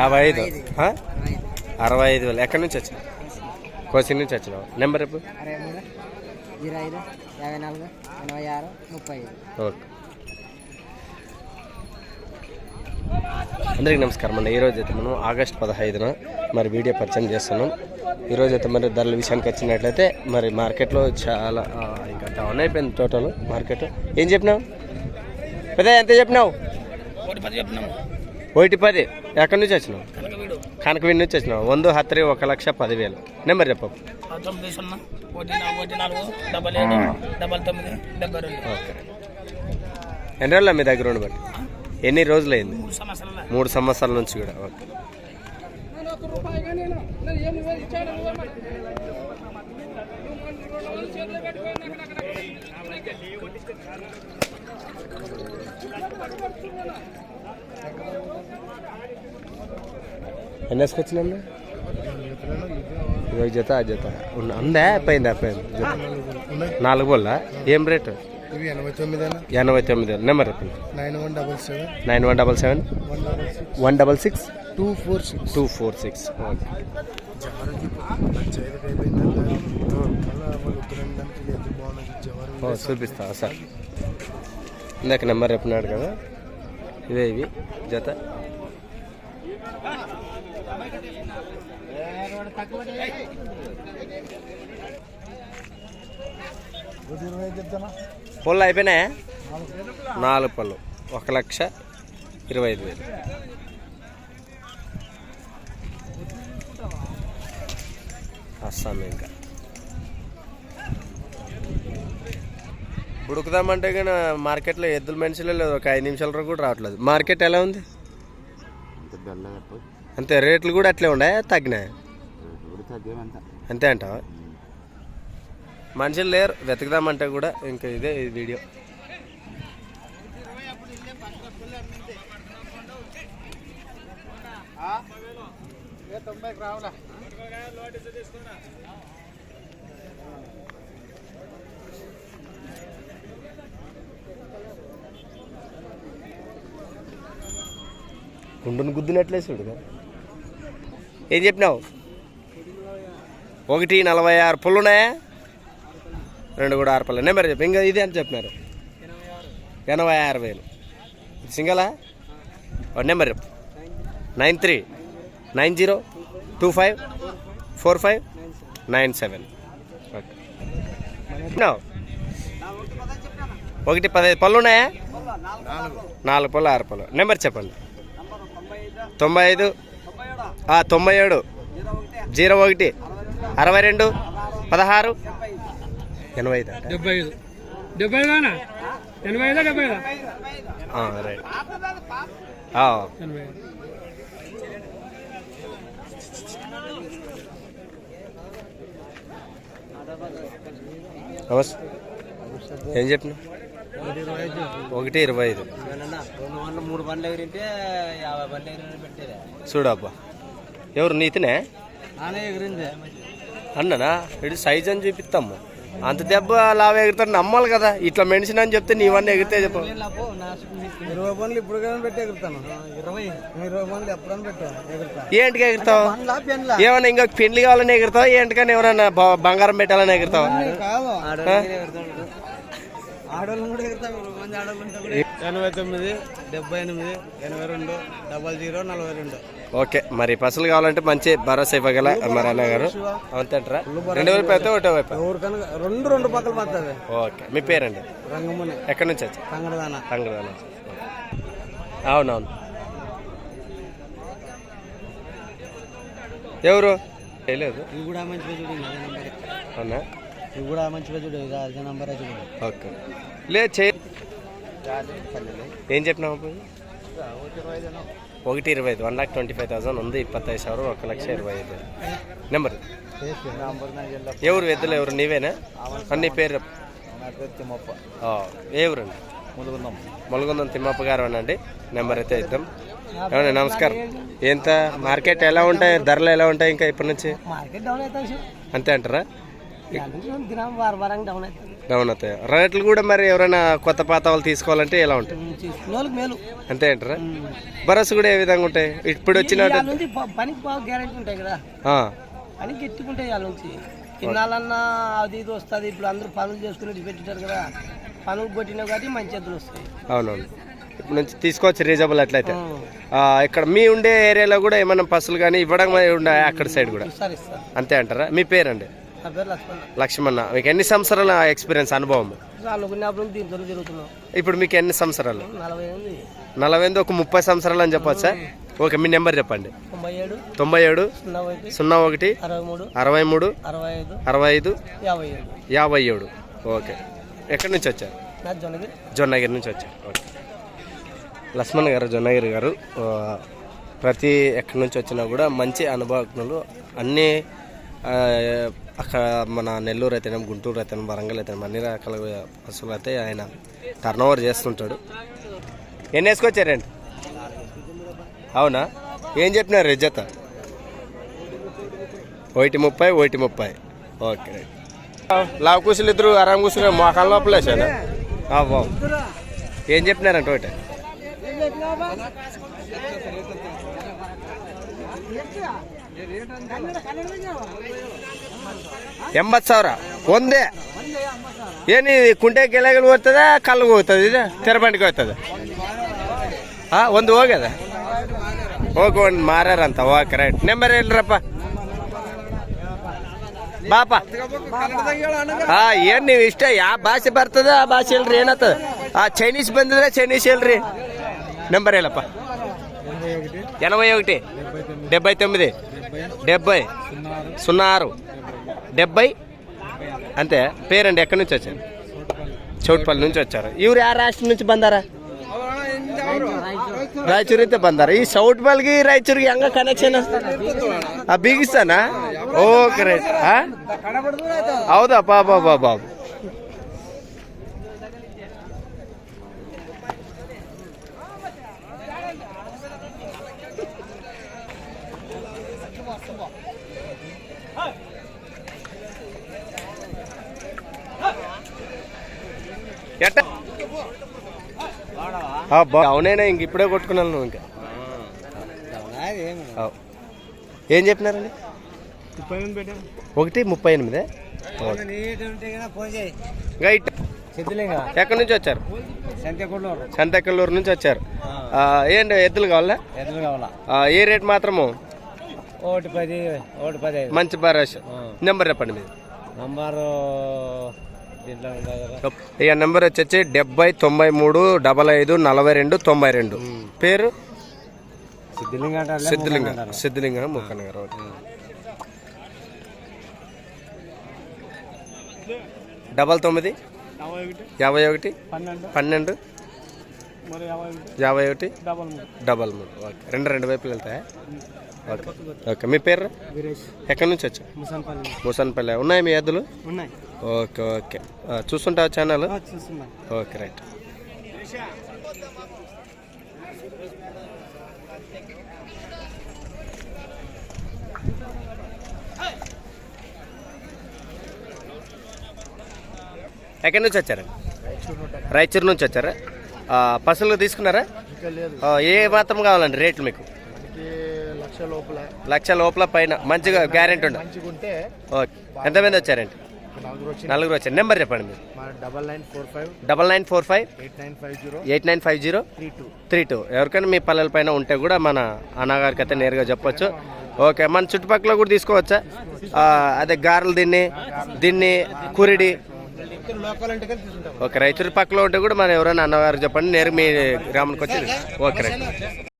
యాభై ఐదు? అరవై ఐదు. వేలు. ఎక్కడి నుంచి వచ్చినావు? కోసి నుంచి వచ్చినావు? నెంబర్ రేపు అరవై మూడు జీరో ఐదు యాభై నాలుగు ఎనభై ఆరు ముప్పై ఐదు. ఓకే. అందరికీ నమస్కారం అండి. ఈరోజు అయితే మనం ఆగస్ట్ పదహైదున మరి వీడియో పరిచయం చేస్తున్నాం. ఈరోజు అయితే మరి ధరల విషయానికి వచ్చినట్లయితే మరి మార్కెట్లో చాలా ఇంకా డౌన్ అయిపోయింది టోటల్ మార్కెట్. ఏం చెప్పినావు? పెద్ద ఎంత చెప్పినావు? ఒకటి పది. ఎక్కడి నుంచి వచ్చినావు? కనుక వీడు కనకవీడి నుంచి వచ్చినావు. వంద హత్తరి ఒక లక్ష పదివేలు. నెంబర్ చెప్పు. ఎన్ని రోజులు మీ దగ్గర ఉండబట్టి? ఎన్ని రోజులైంది? మూడు సంవత్సరాల. మూడు సంవత్సరాల నుంచి కూడా ఓకే. ఎన్ని వేసుకొచ్చినా ఇదొక జత ఆ జత ఉందా? అయిపోయింది అయిపోయింది. జత. నాలుగు బోళ్ళ? ఏం రేటు? ఇవి ఎనభై తొమ్మిది ఎనభై నెంబర్ చెప్పండి. Nine one double seven. Nine one double seven? One double six. Two four six. Two four six. Okay. చూపిస్తా సార్. ఇందాక నెంబర్ చెప్పినాడు కదా. ఇదే ఇవి. జత. ఇరవై పళ్ళు అయిపోయినాయా? నాలుగు పళ్ళు. ఒక లక్ష ఇరవై ఐదు వేలు. అస్సాం ఇంకా. ఉడుకుదామంటే కానీ మార్కెట్లో ఎద్దుల మనుషులు లేదు ఒక ఐదు నిమిషాల కూడా రావట్లేదు. మార్కెట్ ఎలా ఉంది? అంతే రేట్లు కూడా అట్లే ఉన్నాయి? తగ్గినాయి? అంతే. అంటావా? మనుషులు లేరు వెతకదామంటే కూడా ఇంకా ఇదే ఈ వీడియో. గుండును గుద్దినట్లే చూడు కదా. ఏం చెప్పినావు? ఒకటి నలభై ఆరు పుల్లున్నాయా రెండు కూడా ఆరు పళ్ళు నెంబర్ చెప్పి. ఇంకా ఇది అని చెప్పినారు? ఎనభై ఆరు వేలు. సింగలా నెంబర్ చెప్పు. Nine three nine zero two five four five nine seven. Okay. చెప్పినావు? ఒకటి పదహైదు పళ్ళు ఉన్నాయా? నాలుగు. పళ్ళు ఆరు పళ్ళు నెంబర్ చెప్పండి. తొంభై ఐదు తొంభై ఏడు? జీరో ఒకటి? అరవై రెండు? పదహారు? ఎనభై ఐదు? డెబ్బై ఐదు. డెబ్బై ఐదానా? ఎనభై ఐదా డెబ్బై ఐదా? ఆ, రైట్. ఆ, ఎనభై ఐదు. నమస్తే ఏం చెప్పిన ఒకటి ఇరవై ఐదు. రెండు వందలు మూడు బండ్లు ఎగిరింటే యాభై బండ్లు ఎగిరి పెట్టేదే. చూడబ్బా. ఎవరు నీతినే? నానే ఎగిరింది. అన్ననా? ఇటు సైజ్ అని చూపిస్తాము అంత దెబ్బ లాభ ఎగురుతాడు నమ్మాలి కదా. ఇట్లా మెడిసిన్ అని చెప్తే నీవన్నీ ఎగిరితే చెప్పు. ఇరవై బండ్లు ఇప్పుడు కానీ పెట్టి ఎగురుతాను. ఇరవై ఇరవై బండ్లు ఎప్పుడైనా పెట్టాను ఎగురుతా. ఏంటికి ఎగురుతావు? పెన్లా ఏమన్నా ఇంకా పెళ్ళి కావాలని ఎగురుతావు? ఏంటికని ఎవరన్నా బంగారం పెట్టాలని ఎగురుతావా? ఆడవాళ్ళు కూడా ఎగురుతాం. ఎనభై తొమ్మిది డెబ్బై ఎనిమిది ఎనభై రెండు డబల్ జీరో నలభై రెండు. ఓకే మరి పసలు కావాలంటే మంచి భరోసా ఇవ్వగల మరి అన్న గారు అంతేంటరా రెండు వైపు అయితే ఒకటే వైపు. రెండు రెండు పక్కలు పడుతుంది ఓకే మీ పేరండి? రంగముని ఎక్కడి నుంచి వచ్చి సంగడదాన తంగదాన అవునవును. ఎవరు? తెలియదు ఇవి కూడా మంచిగా చూడు అదే నంబర్. అవునా? ఇవి కూడా మంచిగా చూడు అదే నంబర్ చూడు. ఓకే. లేదు చే ఏం చెప్పినా ఒకటి ఇరవై ఐదు one lakh twenty five thousand ఉంది ఇప్పత్తైదు సార్ ఒక లక్ష ఇరవై ఐదు. నెంబర్? ఎవరు వెద్దలు ఎవరు? నీవేనా? అన్ని పేరు ఎవరండి ములుగుందం ములుగుందం తిమ్మప్ప గారు అండి నెంబర్ అయితే ఇద్దాం. ఏమన్నా నమస్కారం. ఎంత మార్కెట్ ఎలా ఉంటాయి? ధరలు ఎలా ఉంటాయి ఇంకా ఇప్పటి నుంచి? అంతే అంటారా? డౌన్ డౌన్ అవుతాయి? రేట్లు కూడా మరి ఎవరైనా కొత్త పాత వాళ్ళు తీసుకోవాలంటే ఎలా ఉంటాయి? అంతే అంటారా? భరోసా కూడా ఏ విధంగా ఉంటాయి? ఇప్పుడు వచ్చిన పనికి బాగా గ్యారెంటీ ఉంటాయి కదా. పనికి ఎత్తుకుంటాయి వాళ్ళ నుంచి. తినాలన్నా అది ఇది వస్తుంది. ఇప్పుడు అందరూ పనులు చేసుకుని పెట్టింటారు కదా. పనులు కొట్టినా కాబట్టి మంచి ఎద్దులు వస్తాయి. అవునవును. ఇప్పుడు నుంచి తీసుకోవచ్చు రీజనబుల్ అట్లయితే. ఇక్కడ మీ ఉండే ఏరియాలో కూడా ఏమైనా పసులు కానీ ఇవ్వడం ఉండే అక్కడ సైడ్ కూడా? అంతే అంటారా? మీ పేరండి? పేరు లక్ష్మణ్. మీకు ఎన్ని సంవత్సరాల ఎక్స్పీరియన్స్ అనుభవం? ఇప్పుడు మీకు ఎన్ని సంవత్సరాలు? నలభై ఎనిమిది ఒక ముప్పై సంవత్సరాలు అని చెప్పొచ్చా? ఓకే మీ నెంబర్ చెప్పండి. తొంభై ఏడు సున్నా ఒకటి అరవై మూడు అరవై ఐదు యాభై ఏడు. ఓకే. ఎక్కడి నుంచి వచ్చారు? జొన్నగిరి. నుంచి వచ్చారు. ఓకే. లక్ష్మణ్ గారు జొన్నగిరి గారు ప్రతి ఎక్కడి నుంచి వచ్చినా కూడా మంచి అనుభవజ్ఞులు అన్నీ అక్కడ మన నెల్లూరు అయితేనే గుంటూరు అయితేనే వరంగల్ అయితేనే అన్ని రకాల పశువులు అయితే ఆయన టర్న్ ఓవర్ చేస్తుంటాడు. ఎన్ని వేసుకొచ్చారండి? అవునా? ఏం చెప్పినారు జత ఒకటి ముప్పై ఒకటి ముప్పై. ఓకే. లావు కూసులు ఇద్దరు ఆరాం కూసులు మోకాల లోపల వేసాను బాబు ఏం చెప్పినారంట ఒకటి? ಎಂಬತ್ತು ಸಾವಿರ ಒಂದೇ ಏನು ಕುಂಟೆ ಕೆಳಗಲ್ ಹೋಗ್ತದ ಕಲ್ಲಿಗೆ ಹೋಗ್ತದೆ ಇದು ತೆರಬಂಡಿಗೆ ಹೋಗ್ತದೆ ಹಾಂ ಒಂದು ಹೋಗ್ಯದ ಹೋಗಿ ಒಂದು ಮಾರ್ಯಾರಂತ ಓಕೆ ರೈಟ್ ನೆಂಬರ್ ಹೇಳ್ರಪ್ಪ ಬಾಪ ಹಾ ಏನ್ ನೀವು ಇಷ್ಟ ಯಾವ ಭಾಷೆ ಬರ್ತದ ಆ ಭಾಷೆ ಹೇಳ್ರಿ ಏನತ್ತದ ಆ ಚೈನೀಸ್ ಬಂದಿದ್ರೆ ಚೈನೀಸ್ ಹೇಳ್ರಿ నెంబర్ ಹೇಳಪ್ಪ ఎనభై ఒకటి డెబ్బై తొమ్మిది డెబ్బై. సున్నా ఆరు డెబ్బై. అంతే. పేరండి ఎక్కడి నుంచి వచ్చారు? చౌట్పల్లి నుంచి వచ్చారు. ఇవరు ఆ రాష్ట్రం నుంచి బందారా? రాయచూరు అయితే ಬಂದಾರ ಈ చౌట్పల్లికి రాయచూరుకి ರಾಯಚೂರಿಗೆ కనెక్షన్ ಕನೆಕ್ಷನ್ ಆ ಬೀಗಿಸ್ತಾನ ಓಕೆ ರೈಟ್ ಹಾ ಹೌದಾ అవునైనా ఇంక ఇప్పుడే కొట్టుకున్నాను నువ్వు ఇంకా. ఏం చెప్పినారండి? ఒకటి ముప్పై ఎనిమిదే? సిద్ధిలింగ ఎక్కడి నుంచి వచ్చారు? సంతకల్లూరు నుంచి వచ్చారు. ఏంటి ఎద్దులు కావాలా? ఎద్దులు కావాలా? ఆ, ఏ రేట్ మాత్రము? ఒకటి పది ఒకటి పది మంచి భరోసా నెంబర్ చెప్పండి మీరు. నంబరు ఇక నెంబర్ వచ్చేసి డెబ్బై తొంభై మూడు డబల్ ఐదు నలభై రెండు తొంభై రెండు. పేరు? సిద్ధిలింగ సిద్ధలింగ. సిద్ధలింగ ముక్కన్న గారు ఓకే. డబల్ తొమ్మిది? యాభై ఒకటి. పన్నెండు. యాభై ఒకటి. డబల్ మూడు. ఓకే. రెండు రెండు వైపులు వెళ్తాయా? ఓకే. ఓకే. మీ పేరు? ఎక్కడి నుంచి వచ్చా ముసన్పల్లి. ముసన్పల్లి. ఉన్నాయి మీ ఎద్దులు ఉన్నాయి. Okay okay. ఆ, చూస్తుంటావా ఛానల్ ఓకే రైట్. ఎక్కడి నుంచి వచ్చారు? రాయచూరు నుంచి వచ్చారా? పసలు తీసుకున్నారా? ఏ మాత్రం కావాలండి రేట్లు మీకు? లక్ష లోపల. పైన. మంచిగా గ్యారెంటీ ఉండ ఓకే. ఎంతమంది వచ్చారండి? నలుగురు వచ్చి నలుగురు వచ్చారు. నెంబర్ చెప్పండి మీరు. Double nine four five double nine four five eight nine five zero eight nine five zero three two. Three two. ఎవరికైనా మీ పల్లెల పైన ఉంటే కూడా మన అన్నగారికి అయితే నేరుగా చెప్పొచ్చు. ఓకే మన చుట్టుపక్కల కూడా తీసుకోవచ్చా? అదే గారెలు దీన్ని దీన్ని కురిడి. ఓకే రైతుల పక్కల ఉంటే కూడా మనం ఎవరైనా అన్నగారు చెప్పండి. నేరుగా మీ గ్రామానికి వచ్చి ఓకే రైట్.